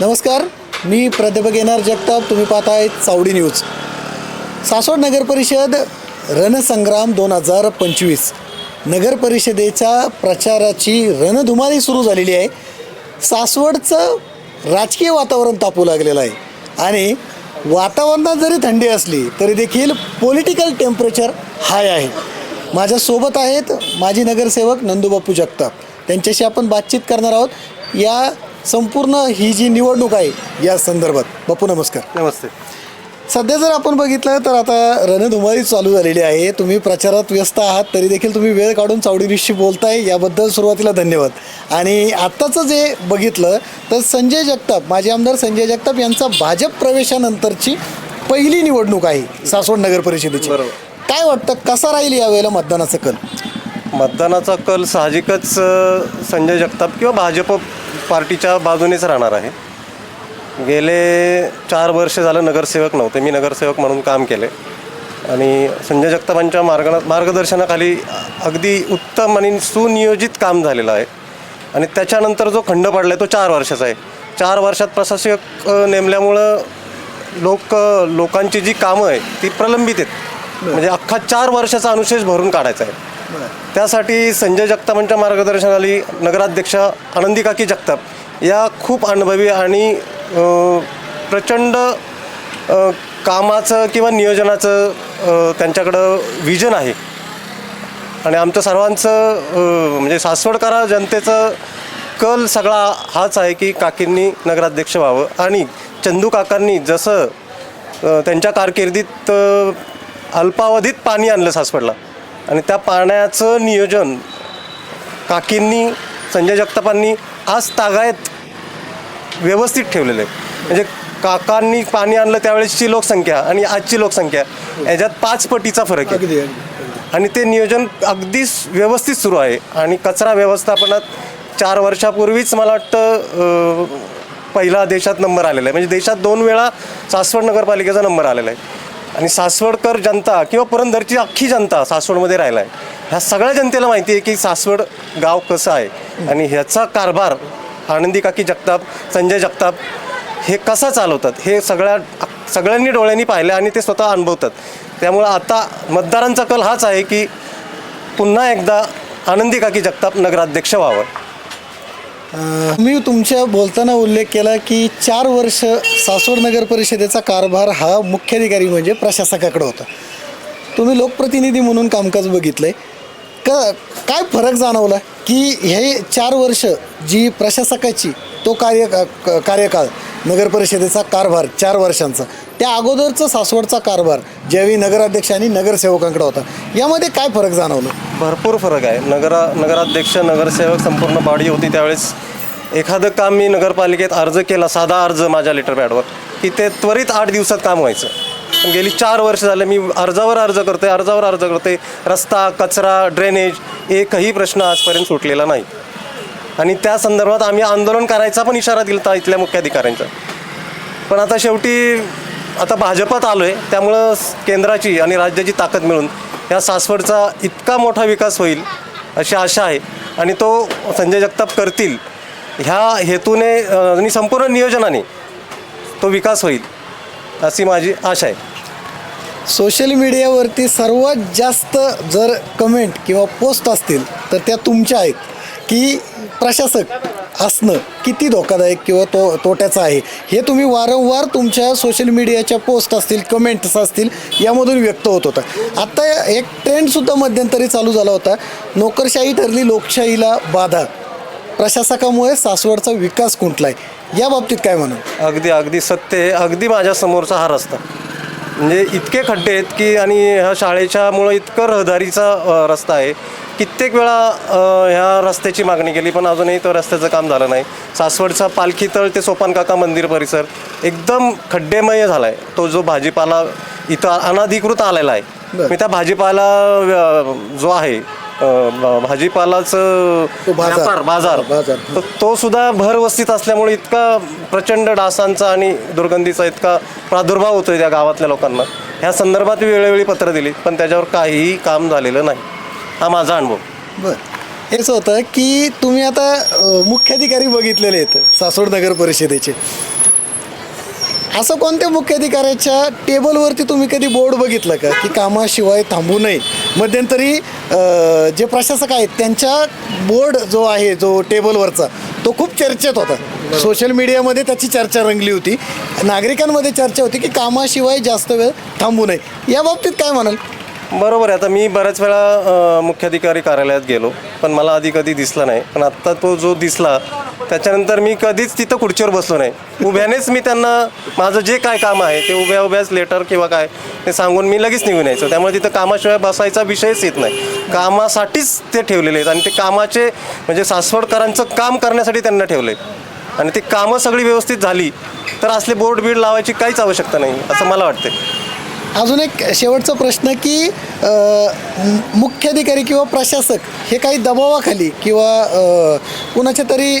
नमस्कार मी प्राध्यापक येणार जगताप तुम्ही पाहताय चावडी न्यूज. सासवड नगर परिषद रणसंग्राम दोन हजार पंचवीस. नगर परिषदेच्या प्रचाराची रणधुमारी सुरू झालेली आहे. सासवडचं राजकीय वातावरण तापू लागलेलं आहे. आणि वातावरणात जरी थंडी असली तरी देखील पॉलिटिकल टेम्परेचर हाय आहे. माझ्यासोबत आहेत माजी नगरसेवक नंदूबापू जगताप. त्यांच्याशी आपण बातचीत करणार आहोत. या संपूर्ण ही जी निवडणूक आहे या संदर्भात. बापू नमस्कार. नमस्ते. सध्या जर आपण बघितलं तर आता रणधुमाळी चालू झालेली आहे. तुम्ही प्रचारात व्यस्त आहात तरी देखील तुम्ही वेळ काढून चावडी न्यूजशी बोलताय याबद्दल सुरुवातीला धन्यवाद. आणि आत्ताचं जे बघितलं तर संजय जगताप माजी आमदार संजय जगताप यांचा भाजप प्रवेशानंतरची पहिली निवडणूक आहे सासवड नगर परिषदेची. बरोबर. काय वाटतं कसा राहील यावेळेला मतदानाचं कल? मतदानाचा कल साहजिकच संजय जगताप किंवा भाजप पार्टीच्या बाजूनेच राहणार आहे. गेले चार वर्ष झालं नगरसेवक नव्हते. मी नगरसेवक म्हणून काम केले. आणि संजय जगतापांच्या मार्ग मार्गदर्शनाखाली अगदी उत्तम आणि सुनियोजित काम झालेलं आहे. आणि त्याच्यानंतर जो खंड पडला आहे तो चार वर्षाचा आहे. चार वर्षात प्रशासक नेमल्यामुळं लोक लोकांची जी कामं आहे ती प्रलंबित आहेत. म्हणजे अख्खा चार वर्षाचा अनुशेष भरून काढायचा आहे. त्यासाठी संजय जगतापांच्या मार्गदर्शनाखाली नगराध्यक्ष आनंदी काकी जगताप या खूप अनुभवी आणि प्रचंड कामाचं किंवा नियोजनाचं त्यांच्याकडं विजन आहे. आणि आमचं सर्वांचं म्हणजे सासवडकरा जनतेचं कल सगळा हाच आहे की काकींनी नगराध्यक्ष व्हावं आणि चंदू काकांनी जसं त्यांच्या कारकिर्दीत अल्पावधीत पाणी आणलं सासवडला. आणि त्या पाण्याचं नियोजन काकींनी संजय जगतापांनी आज तागायत व्यवस्थित ठेवलेलं. आहे म्हणजे काकांनी पाणी आणलं त्यावेळेसची लोकसंख्या आणि आजची लोकसंख्या याच्यात पाच पटीचा फरक आहे. अगदी आणि ते नियोजन अगदीच व्यवस्थित सुरू आहे. आणि कचरा व्यवस्थापनात चार वर्षापूर्वीच मला वाटतं पहिला देशात नंबर आलेला आहे. म्हणजे देशात दोन वेळा सासवड नगरपालिकेचा नंबर आलेला आहे. आणि सासवडकर जनता किंवा पुरंदरची अख्खी जनता सासवडमध्ये राहिला आहे ह्या सगळ्या जनतेला माहिती आहे की सासवड गाव कसं आहे? आणि ह्याचा कारभार आनंदी काकी जगताप संजय जगताप हे कसा चालवतात? हे सगळ्या सगळ्यांनी डोळ्यांनी पाहिलं आणि ते स्वतः अनुभवतात. त्यामुळं आता मतदारांचा कल हाच आहे की पुन्हा एकदा आनंदी काकी जगताप नगराध्यक्ष व्हावं. मी तुमच्या बोलताना उल्लेख केला की चार वर्ष सासवड नगर परिषदेचा कारभार हा मुख्याधिकारी म्हणजे प्रशासकाकडे होता. तुम्ही लोकप्रतिनिधी म्हणून कामकाज बघितलंय. क काय फरक जाणवला की हे चार वर्ष जी प्रशासकाची तो कार्य क- कार्यकाळ नगर परिषदेचा कारभार चार वर्षांचा. त्या अगोदरचा सासवडचा कारभार ज्यावेळी नगराध्यक्ष आणि नगरसेवकांकडे होता. यामध्ये काय फरक जाणवलं? भरपूर फरक आहे. नगरा नगराध्यक्ष नगरसेवक संपूर्ण बॉडी होती त्यावेळेस. एखादं काम मी नगरपालिकेत अर्ज केला साधा अर्ज माझ्या लेटर पॅडवर की ते त्वरित आठ दिवसात काम व्हायचं. पण गेली चार वर्ष झाले मी अर्जावर अर्ज करते अर्जावर अर्ज करते रस्ता कचरा ड्रेनेज एकही प्रश्न आजपर्यंत सुटलेला नाही. आणि त्या संदर्भात आम्ही आंदोलन करायचा पण इशारा दिला होता इथल्या मुख्याधिकाऱ्यांचा पण आता शेवटी आता भाजपात आलो आहे त्यामुळं केंद्राची आणि राज्याची ताकद मिळून या सासवडचा इतका मोठा विकास होईल अशी आशा आहे. आणि तो संजय जगताप करतील ह्या हेतूने आणि संपूर्ण नियोजनाने तो विकास होईल अशी माझी आशा आहे. सोशल मीडियावरती सर्वात जास्त जर कमेंट किंवा पोस्ट असतील तर त्या तुमच्या आहेत की प्रशासक असणं किती धोकादायक किंवा तो तोट्याचं आहे? हे तुम्ही वारंवार तुमच्या सोशल मीडियाच्या पोस्ट असतील कमेंट्स असतील यामधून व्यक्त होत होता. आत्ता एक ट्रेंडसुद्धा मध्यंतरी चालू झाला होता. नोकरशाही ठरली लोकशाहीला बाधा. प्रशासकामुळे सासवडचा विकास खुंटलाय या बाबतीत काय म्हणा अगदी अगदी सत्य आहे. अगदी माझ्यासमोरचा हा रस्ता. म्हणजे इतके खड्डे आहेत की आणि ह्या शाळेच्यामुळं इतकं रहदारीचा रस्ता आहे. कित्येक वेळा ह्या रस्त्याची मागणी केली पण अजूनही तो रस्त्याचं काम झालं नाही सासवडचा पालखी तळ ते सोपान काका मंदिर परिसर एकदम खड्डेमय झाला आहे तो जो भाजीपाला इथं अनाधिकृत आलेला आहे. मी त्या भाजीपाला जो आहे भाजीपालाचं बाजार. व्यापार बाजार बाजार. तर तो सुद्धा भरवस्तीत असल्यामुळे इतका प्रचंड डासांचा आणि दुर्गंधीचा इतका प्रादुर्भाव होतोय त्या गावातल्या लोकांना ह्या संदर्भात वेळोवेळी पत्र दिली पण त्याच्यावर काहीही काम झालेलं नाही हा माझा अनुभव. बरं. हेच होतं की तुम्ही आता अ, मुख्याधिकारी बघितलेले आहेत सासवड नगर परिषदेचे. असं कोणत्या मुख्याधिकाऱ्याच्या टेबलवरती तुम्ही कधी बोर्ड बघितलं का? की कामाशिवाय थांबू नये. मध्यंतरी अ, जे प्रशासक आहेत त्यांच्या बोर्ड जो आहे जो टेबलवरचा तो खूप चर्चेत होता. सोशल मीडियामध्ये त्याची चर्चा रंगली होती. नागरिकांमध्ये चर्चा होती की कामाशिवाय जास्त वेळ थांबू नये. या बाबतीत काय म्हणाल? बरोबर आहे. आता मी बऱ्याच वेळा अ, मुख्याधिकारी कार्यालयात गेलो पण मला आधी कधी दिसला नाही. पण आत्ता तो जो दिसला त्याच्यानंतर मी कधीच तिथं खुर्चीवर बसलो नाही. उभ्यानेच मी त्यांना माझं जे काय काम आहे ते उभ्या उभ्याच लेटर किंवा काय ते सांगून मी लगेच निघून यायचो. त्यामुळे तिथं कामाशिवाय बसायचा विषयच येत नाही. कामासाठीच ते ठेवलेले आहेत आणि ते कामाचे म्हणजे सासवडकरांचं काम करण्यासाठी त्यांना ठेवलं आहे आणि ती कामं सगळी व्यवस्थित झाली तर असले बोर्ड बीड लावायची काहीच आवश्यकता नाही असं मला वाटते अजून एक शेवटचा प्रश्न की मुख्याधिकारी किंवा प्रशासक हे काही दबावाखाली किंवा कुणाच्या तरी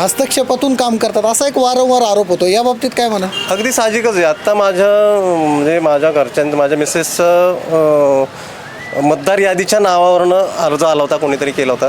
हस्तक्षेपातून काम करतात असा एक वारंवार आरोप होतो. या बाबतीत काय म्हणा? अगदी साहजिकच आहे. आत्ता माझ्या म्हणजे माझ्या घरच्यां माझ्या मिसेसचं मतदार यादीच्या नावावरनं अर्ज आला होता कोणीतरी केला होता.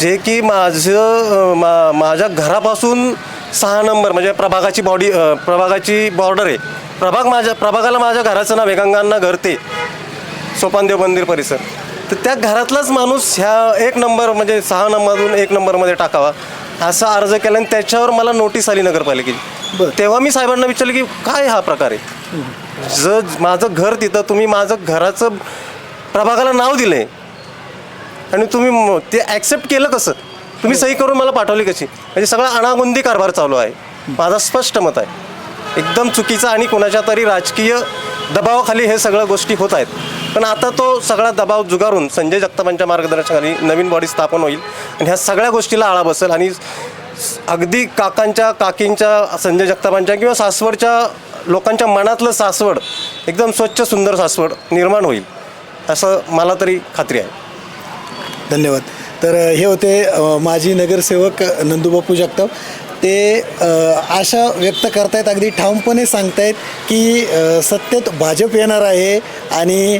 जे की माझं मा माझ्या घरापासून सहा नंबर म्हणजे प्रभागाची बॉडी प्रभागाची बॉर्डर आहे. प्रभाग माझ्या प्रभागाला माझ्या घराचं नाव आहे गंगांना घरते. सोपानदेव मंदिर परिसर. तर त्या घरातलाच माणूस ह्या एक नंबर म्हणजे सहा नंबरमधून एक नंबरमध्ये टाकावा असा अर्ज केला आणि त्याच्यावर मला नोटीस आली नगरपालिकेची. तेव्हा मी साहेबांना विचारलं की काय हा प्रकार आहे? जर माझं घर तिथं तुम्ही माझं घराचं प्रभागाला नाव दिलंय. आणि तुम्ही ते ॲक्सेप्ट केलं कसं? तुम्ही सही करून मला पाठवली कशी? म्हणजे सगळा अनागोंदी कारभार चालू आहे. माझं स्पष्ट मत आहे. एकदम चुकीचं आणि कोणाच्या तरी राजकीय दबावाखाली हे सगळ्या गोष्टी होत आहेत. पण आता तो सगळा दबाव जुगारून संजय जगतापांच्या मार्गदर्शनाखाली नवीन बॉडी स्थापन होईल आणि ह्या सगळ्या गोष्टीला आळा बसेल आणि अगदी काकांच्या काकींच्या संजय जगतापांच्या किंवा सासवडच्या लोकांच्या मनातलं सासवड एकदम स्वच्छ सुंदर सासवड निर्माण होईल असं मला तरी खात्री आहे. धन्यवाद. तर हे होते माजी नगरसेवक नंदूबापू जगताप. ते आशा व्यक्त करतायत. अगदी ठामपणे सांगतायत की सत्तेत भाजप येणार आहे आणि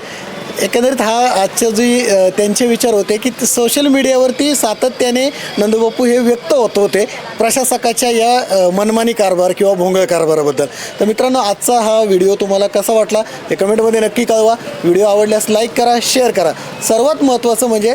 एकंदरीत हा आजच्या जी त्यांचे विचार होते की सोशल मीडियावरती सातत्याने नंदबापू हे व्यक्त होत होते प्रशासकाच्या या मनमानी कारभार किंवा भोंगळ कारभाराबद्दल. तर मित्रांनो आजचा हा व्हिडिओ तुम्हाला कसा वाटला हे कमेंटमध्ये नक्की कळवा. व्हिडिओ आवडल्यास लाईक करा शेअर करा. सर्वात महत्त्वाचं म्हणजे